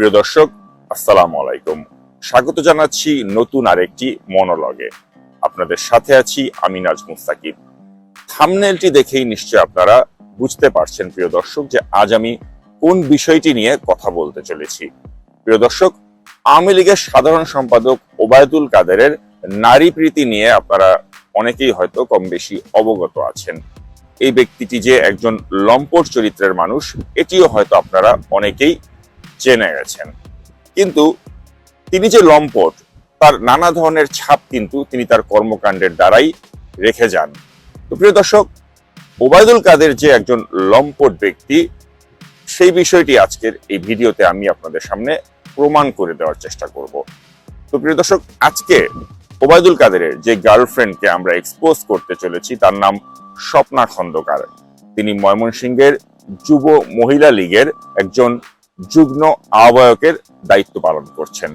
প্রিয় দর্শক, আসসালামু আলাইকুম। স্বাগত জানাচ্ছি নতুন আরেকটি মনোলগে। আপনাদের সাথে আছি আমি নাজমুস সাকিব। থামনেলটি দেখেই নিশ্চয় আপনারা বুঝতে পারছেন, প্রিয় দর্শক, যে আজ আমি কোন বিষয়টি নিয়ে কথা বলতে চলেছি। প্রিয় দর্শক, আওয়ামী লীগের সাধারণ সম্পাদক ওবায়দুল কাদেরের নারী প্রীতি নিয়ে আপনারা অনেকেই হয়তো কম বেশি অবগত আছেন। এই ব্যক্তিটি যে একজন লম্পট চরিত্রের মানুষ, এটিও হয়তো আপনারা অনেকেই জেনে গেছেন। কিন্তু তিনি যে লম্পট, তার নানা ধরনের ছাপ কিন্তু তিনি তার কর্মকাণ্ডের দ্বারাই রেখে যান। তো প্রিয় দর্শক, ওবায়দুল কাদের যে একজন লম্পট ব্যক্তি, সেই বিষয়টি আজকের এই ভিডিওতে আমি আপনাদের সামনে প্রমাণ করে দেওয়ার চেষ্টা করব। তো প্রিয় দর্শক, আজকে ওবায়দুল কাদেরের যে গার্লফ্রেন্ডকে আমরা এক্সপোজ করতে চলেছি, তার নাম স্বপ্না খন্দকার। তিনি ময়মনসিংহের যুব মহিলা লীগের একজন যুগ্ম আহ্বায়কের দায়িত্ব পালন করছেন।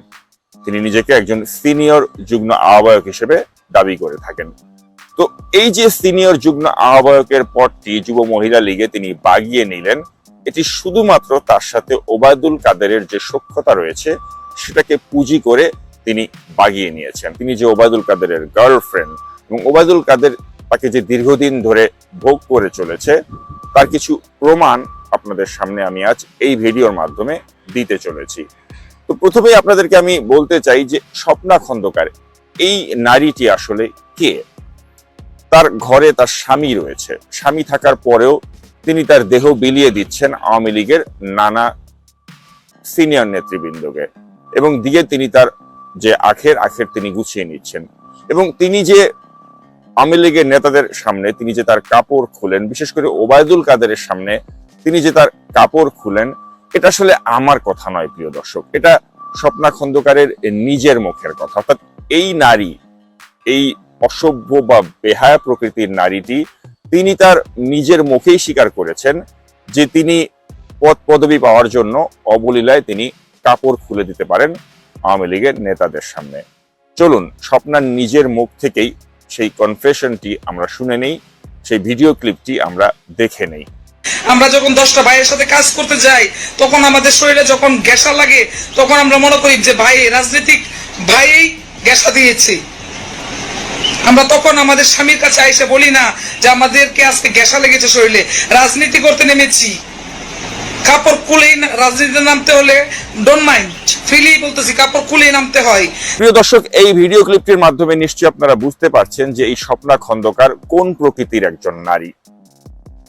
তিনি নিজেকে একজন সিনিয়র যুগ্ম আহ্বায়ক হিসেবে দাবি করে থাকেন। তো এই যে সিনিয়র যুগ্ম আহ্বায়কের পদটি যুব মহিলা লীগে তিনি বাগিয়ে নিলেন, এটি শুধুমাত্র তার সাথে ওবায়দুল কাদেরের যে সক্ষতা রয়েছে, সেটাকে পুঁজি করে তিনি বাগিয়ে নিয়েছেন। তিনি যে ওবায়দুল কাদেরের গার্লফ্রেন্ড এবং ওবায়দুল কাদের তাকে যে দীর্ঘদিন ধরে ভোগ করে চলেছে, তার কিছু প্রমাণ আপনাদের সামনে আমি আজ এই ভিডিওর মাধ্যমে দিতে চলেছি। তো প্রথমেই আপনাদেরকে আমি বলতে চাই যে স্বপ্না খন্দকার, এই নারীটি আসলে কে? তার ঘরে তার স্বামী রয়েছে। স্বামী থাকার পরেও তিনি তার দেহ বিলিয়ে দিচ্ছেন আওয়ামী লীগের নানা সিনিয়র নেতৃবৃন্দকে এবং দিয়ে তিনি তার যে আখের আখের তিনি গুছিয়ে নিচ্ছেন। এবং তিনি যে আওয়ামী লীগের নেতাদের সামনে, তিনি যে তার কাপড় খুলেন, বিশেষ করে ওবায়দুল কাদেরের সামনে তিনি যে তার কাপড় খুলেন, এটা আসলে আমার কথা নয়, প্রিয় দর্শক। এটা স্বপ্না খন্দকারের নিজের মুখের কথা। অর্থাৎ এই নারী, এই অসভ্য বা বেহায়া প্রকৃতির নারীটি তিনি তার নিজের মুখেই স্বীকার করেছেন যে তিনি পদ পদবি পাওয়ার জন্য অবলীলায় তিনি কাপড় খুলে দিতে পারেন আওয়ামী লীগের নেতাদের সামনে। চলুন, স্বপ্নার নিজের মুখ থেকেই সেই কনফেশনটি আমরা শুনে নেই, সেই ভিডিও ক্লিপটি আমরা দেখে নেই। আমরা যখন দশটা ভাইয়ের সাথে কাজ করতে যাই, তখন আমাদের শরীরে যখন গ্যাসা লাগে, তখন আমরা মনে করি যে, ভাই, রাজনৈতিক ভাইই গ্যাসা দিয়েছে। আমরা তখন আমাদের স্বামীর কাছে এসে বলি না যে, আমাদেরকে আজকে গ্যাসা লেগেছে শরীরে। রাজনীতি করতে নেমেছি। কাপড় খুলেই রাজনীতিতে নামতে হলে ডোন্ট মাইন্ড ফিলি বলতেছি, কাপড় খুলেই নামতে হয়। প্রিয় দর্শক, এই ভিডিও ক্লিপটির মাধ্যমে নিশ্চয়ই আপনারা বুঝতে পারছেন যে, এই স্বপ্না খন্দকার কোন প্রকৃতির একজন নারী?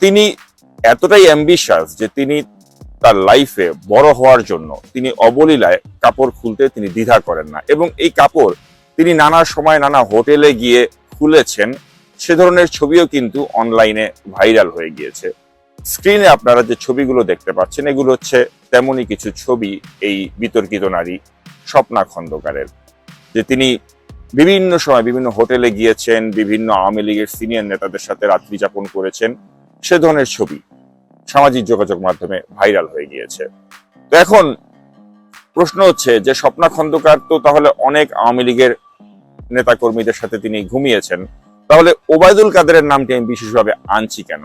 তিনি এতটাই অ্যাম্বিশাস যে তিনি তার লাইফে বড় হওয়ার জন্য তিনি অবলীলায় কাপড় খুলতে তিনি দ্বিধা করেন না এবং এই কাপড় তিনি নানা সময় নানা হোটেলে গিয়ে খুলেছেন, সে ধরনের ছবিও কিন্তু অনলাইনে ভাইরাল হয়ে গিয়েছে। স্ক্রিনে আপনারা যে ছবিগুলো দেখতে পাচ্ছেন, এগুলো হচ্ছে তেমনই কিছু ছবি এই বিতর্কিত নারী স্বপ্না খন্দকারের, যে তিনি বিভিন্ন সময় বিভিন্ন হোটেলে গিয়েছেন, বিভিন্ন আওয়ামী লীগের সিনিয়র নেতাদের সাথে রাত্রি যাপন করেছেন। সে ধরনের ছবি সামাজিক যোগাযোগ মাধ্যমে ভাইরাল হয়ে গিয়েছে। তো এখন প্রশ্ন হচ্ছে যে স্বপ্না খন্দকার তো তাহলে অনেক আওয়ামী লীগের নেতা কর্মীদের সাথে তিনি ঘুমিয়েছেন। তাহলে ওবায়দুল কাদেরের নামটি আমি বিশেষভাবে আনছি কেন?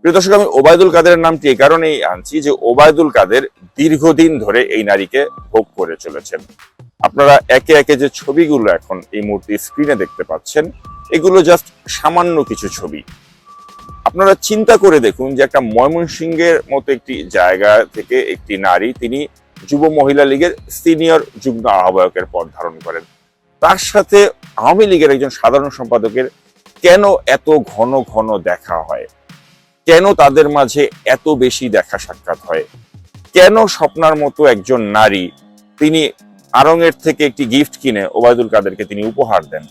প্রিয় দর্শক, আমি ওবায়দুল কাদেরের নামটি এই কারণেই আনছি যে ওবায়দুল কাদের দীর্ঘদিন ধরে এই নারীকে ভোগ করে চলেছেন। আপনারা একে একে যে ছবিগুলো এখন এই মুহূর্তে স্ক্রিনে দেখতে পাচ্ছেন, এগুলো জাস্ট সামান্য কিছু ছবি। আপনারা চিন্তা করে দেখুন যে একটা ময়মনসিংহের মতো একটি জায়গা থেকে একটি নারী, তিনি যুব মহিলা লীগের সিনিয়র যুগ্ম আহ্বায়কের পদ ধারণ করেন। তার সাথে আওয়ামী লীগের একজন সাধারণ সম্পাদকের কেন এত ঘন ঘন দেখা হয়? কেন তাদের মাঝে এত বেশি দেখা সাক্ষাৎ হয়? কেন স্বপ্নার মতো একজন নারী, তিনি আরঙের থেকে একটি গিফট কিনে ওবায়দুল কাদেরকে তিনি উপহার দেন?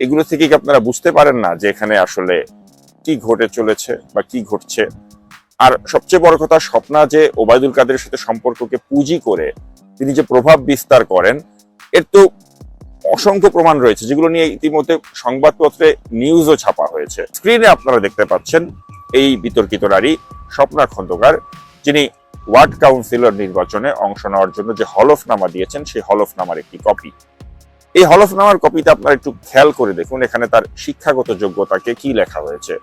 এগুলো থেকে কি আপনারা বুঝতে পারেন না যে এখানে আসলে কি ঘটে চলেছে বা কি ঘটছে? আর সবচেয়ে বড় কথা, স্বপ্না যে ওবায়দুল কাদের সাথে সম্পর্ককে পুঁজি করে তিনি যে প্রভাব বিস্তার করেন, এর তো অসংখ্য প্রমাণ রয়েছে, যেগুলো নিয়ে ইতিমধ্যে সংবাদপত্রে নিউজও ছাপা হয়েছে। স্ক্রিনে আপনারা দেখতে পাচ্ছেন এই বিতর্কিত নারী, স্বপ্না খন্দকার, যিনি ওয়ার্ড কাউন্সিলর নির্বাচনে অংশ নেওয়ার জন্য যে হলফনামা দিয়েছেন, সেই হলফনামার একটি কপি এই হলফনামার কপিতে আপনারা একটু খেয়াল করে দেখুন, এখানে তার শিক্ষাগত যোগ্যতাকে কি লেখা হয়েছে।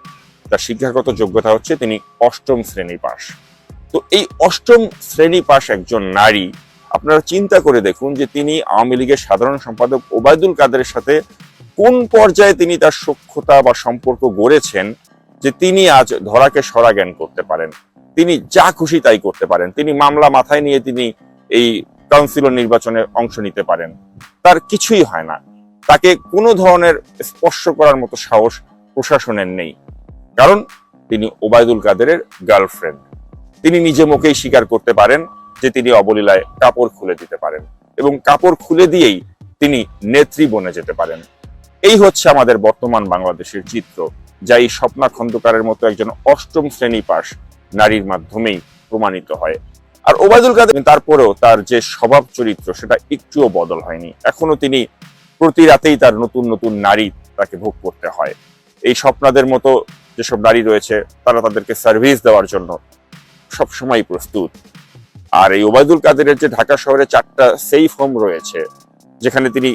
তার শিক্ষাগত যোগ্যতা হচ্ছে তিনি অষ্টম শ্রেণি পাশ তো এই অষ্টম শ্রেণি পাশ একজন নারী, আপনারা চিন্তা করে দেখুন যে তিনি আওয়ামী লীগের সাধারণ সম্পাদক ওবায়দুল কাদেরের সাথে কোন পর্যায়ে তিনি তার সক্ষতা বা সম্পর্ক গড়েছেন যে তিনি আজ ধরাকে সরা জ্ঞান করতে পারেন। তিনি যা খুশি তাই করতে পারেন। তিনি মামলা মাথায় নিয়ে তিনি এই কাউন্সিলর নির্বাচনে অংশ নিতে পারেন। তার কিছুই হয় না। তাকে কোনো ধরনের স্পর্শ করার মতো সাহস প্রশাসনের নেই। কারণ তিনি ওবায়দুল কাদেরের গার্লফ্রেন্ড তিনি নিজে মুখেই স্বীকার করতে পারেন যে তিনি অবলীলায় কাপড় খুলে দিতে পারেন এবং কাপড় খুলে দিয়েই তিনি নেত্রী বনে যেতে পারেন। এই হচ্ছে আমাদের বর্তমান বাংলাদেশের চিত্র, যা এই স্বপ্না খন্দকারের মতো একজন অষ্টম শ্রেণি পাশ নারীর মাধ্যমেই প্রমাণিত হয়। আর ওবায়দুল কাদের তারপরেও তার যে স্বভাব চরিত্র, সেটা একটুও বদল হয়নি। এখনও তিনি প্রতি রাতেই তার নতুন নতুন নারী তাকে ভোগ করতে হয়। এই স্বপ্নাদের মতো যেসব নারী রয়েছে, তারা তাদেরকে সার্ভিস দেওয়ার জন্য সবসময় প্রস্তুত। আর এই ওবায়দুল কাদেরের যে ঢাকা শহরে চারটা সেফ হোম রয়েছে, যেখানে তিনি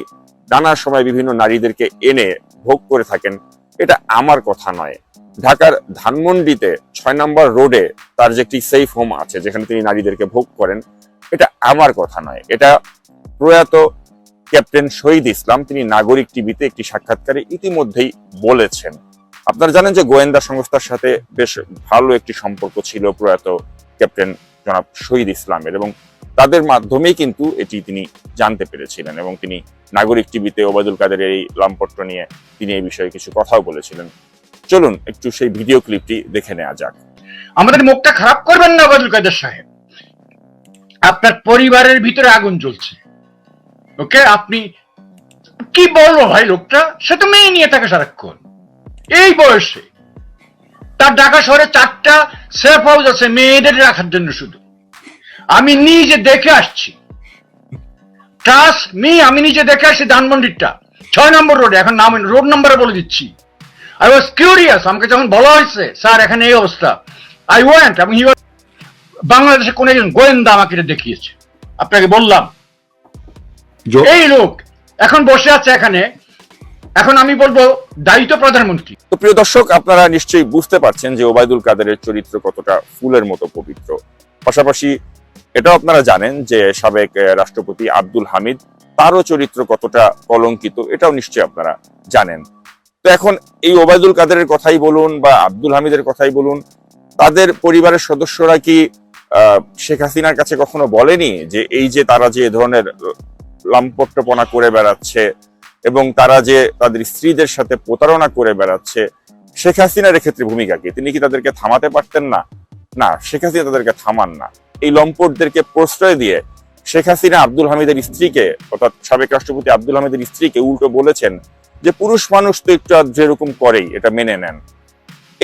নানা সময় বিভিন্ন নারীদেরকে এনে ভোগ করে থাকেন, এটা আমার কথা নয়। ঢাকার ধানমন্ডিতে ছয় নম্বর রোডে তার যে একটি সেফ হোম আছে, যেখানে তিনি নারীদেরকে ভোগ করেন, এটা আমার কথা নয়। এটা প্রয়াত ক্যাপ্টেন শহীদ ইসলাম, তিনি নাগরিক টিভিতে একটি সাক্ষাৎকারে ইতিমধ্যেই বলেছেন। আপনারা জানেন যে গোয়েন্দা সংস্থার সাথে বেশ ভালো একটি সম্পর্ক ছিল প্রয়াত ক্যাপ্টেন জনাব শহীদ ইসলামের এবং তাদের মাধ্যমেই কিন্তু এটি তিনি জানতে পেরেছিলেন এবং তিনি নাগরিক টিভিতে ওবায়দুল কাদের এই লামপট্ট নিয়ে তিনি এই বিষয়ে কিছু কথাও বলেছিলেন। চলুন একটু সেই ভিডিও ক্লিপটি দেখে নেওয়া যাক। আমাদের মুখটা খারাপ করবেন না বাদুল কাদের সাহেব। আপনার পরিবারের ভিতরে আগুন জ্বলছে। ওকে, আপনি কি বলব ভাই লোকটা? সে তো মেয়ে নিয়ে থাকে সারাক্ষণ। এই বয়সে তার ঢাকা শহরে চারটা সেফ হাউস আছে মেয়েদের রাখার জন্য শুধু। আমি নিজে দেখে আসছি। ট্রাস্ট মি আমি নিজে দেখে আসছি ধানমন্ডিরটা। ছয় নম্বর রোডে, এখন নাম রোড নাম্বারে বলে দিচ্ছি। আই ওয়াজ কিউরিয়াস আমাকে যখন বলা হয়েছে স্যার এখানে এই অবস্থা। আই ওয়েন্ট এবং হি বাংলাদেশে কোন একজন গোয়েন্দা আমাকে এটা দেখিয়েছে। আপনাকে বললাম। এই লোক এখন বসে আছে এখানে। এখন আমি বলব দায়িত্ব প্রধানমন্ত্রী। তো প্রিয় দর্শক আপনারা নিশ্চয়ই বুঝতে পারছেন যে ওবায়দুল কাদেরের চরিত্র কতটা ফুলের মতো পবিত্র। পাশাপাশি এটাও আপনারা জানেন যে সাবেক রাষ্ট্রপতি আব্দুল হামিদ তারও চরিত্র কতটা কলঙ্কিত এটাও নিশ্চয়ই আপনারা জানেন। তো এখন এই ওবায়দুল কাদেরের কথাই বলুন বা আব্দুল হামিদের কথাই বলুন, তাদের পরিবারের সদস্যরা কি শেখ হাসিনার কাছে কখনো বলেনি যে এই যে তারা যে ধরনের লাম্পট্যপনা করে বেড়াচ্ছে এবং তারা যে তাদের স্ত্রীদের সাথে প্রতারণা করে বেড়াচ্ছে, শেখ হাসিনার এক্ষেত্রে ভূমিকা কি? তিনি কি তাদেরকে থামাতে পারতেন না? না, শেখ হাসিনা তাদেরকে থামান না। এই লম্পটদেরকে প্রশ্রয় দিয়ে শেখ হাসিনা আব্দুল হামিদের স্ত্রীকে, অর্থাৎ সাবেক রাষ্ট্রপতি আব্দুল হামিদের স্ত্রীকে উল্টো বলেছেন যে পুরুষ মানুষ তো একটু যেরকম করেই, এটা মেনে নেন।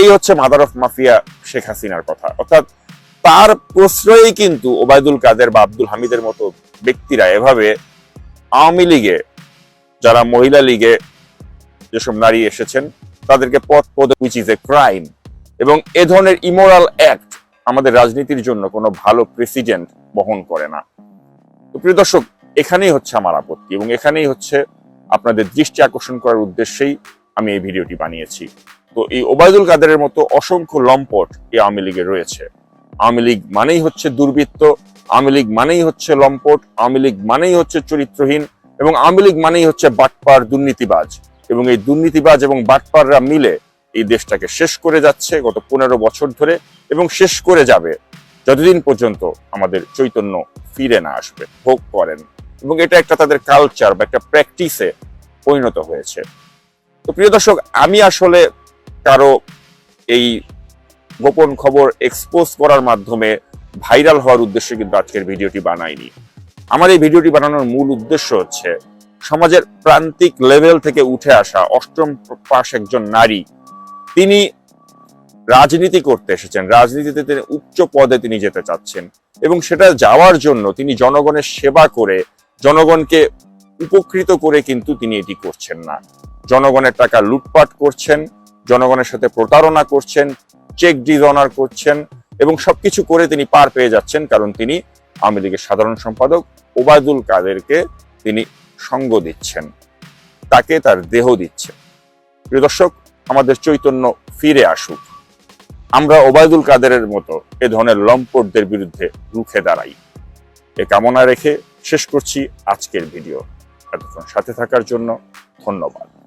এই হচ্ছে মাদার অফ মাফিয়া শেখ হাসিনার কথা। অর্থাৎ তার প্রশ্রয়েই কিন্তু ওবায়দুল কাদের বা আব্দুল হামিদের মতো ব্যক্তিরা এভাবে আওয়ামী লীগে, যারা মহিলা লীগে যেসব নারী এসেছেন, তাদেরকে পদ পদ উইচ ইজ এ ক্রাইম এবং এ ধরনের ইমোরাল অ্যাক্ট আমাদের রাজনীতির জন্য কোনো ভালো প্রেসিডেন্ট বহন করে না। তো প্রিয় দর্শক, এখানেই হচ্ছে আমার আপত্তি এবং এখানেই হচ্ছে আপনাদের দৃষ্টি আকর্ষণ করার উদ্দেশ্যেই আমি এই ভিডিওটি বানিয়েছি। তো এই ওবায়দুল কাদেরের মতো অসংখ্য লম্পট এই আওয়ামী লীগে রয়েছে। আওয়ামী লীগ মানেই হচ্ছে দুর্বৃত্ত, আওয়ামী লীগ মানেই হচ্ছে লম্পট, আওয়ামী লীগ মানেই হচ্ছে চরিত্রহীন এবং আওয়ামী লীগ মানেই হচ্ছে বাটপার দুর্নীতিবাজ। এবং এই দুর্নীতিবাজ এবং বাটপাররা মিলে এই দেশটাকে শেষ করে যাচ্ছে গত পনেরো বছর ধরে এবং শেষ করে যাবে যতদিন পর্যন্ত আমাদের চৈতন্য ফিরে না আসবে। ভোগ করেন এবং এটা একটা তাদের কালচার বা একটা প্র্যাকটিসে পরিণত হয়েছে। তো প্রিয় দর্শক, আমি আসলে কারও এই গোপন খবর এক্সপোজ করার মাধ্যমে ভাইরাল হওয়ার উদ্দেশ্যে কিন্তু আজকের ভিডিওটি বানাইনি। আমার এই ভিডিওটি বানানোর মূল উদ্দেশ্য হচ্ছে সমাজের প্রান্তিক লেভেল থেকে উঠে আসা অষ্টম পাশ একজন নারী। তিনি রাজনীতি করতে এসেছেন, রাজনীতিতে তিনি উচ্চ পদে তিনি যেতে চাচ্ছেন এবং সেটা যাওয়ার জন্য তিনি জনগণের সেবা করে জনগণকে উপকৃত করে কিন্তু তিনি এটি করছেন না। জনগণের টাকা লুটপাট করছেন, জনগণের সাথে প্রতারণা করছেন চেক ডিজনার করছেন এবং সবকিছু করে তিনি পার পেয়ে যাচ্ছেন কারণ তিনি আওয়ামী লীগের সাধারণ সম্পাদক ওবায়দুল কাদেরকে তিনি সঙ্গ দিচ্ছেন, তাকে তার দেহ দিচ্ছেন। প্রিয় দর্শক, আমাদের চৈতন্য ফিরে আসুক। আমরা ওবায়দুল কাদেরের মতো এ ধরনের লম্পটদের বিরুদ্ধে রুখে দাঁড়াই। এ কামনা রেখে শেষ করছি আজকের ভিডিও। এতক্ষণ সাথে থাকার জন্য ধন্যবাদ।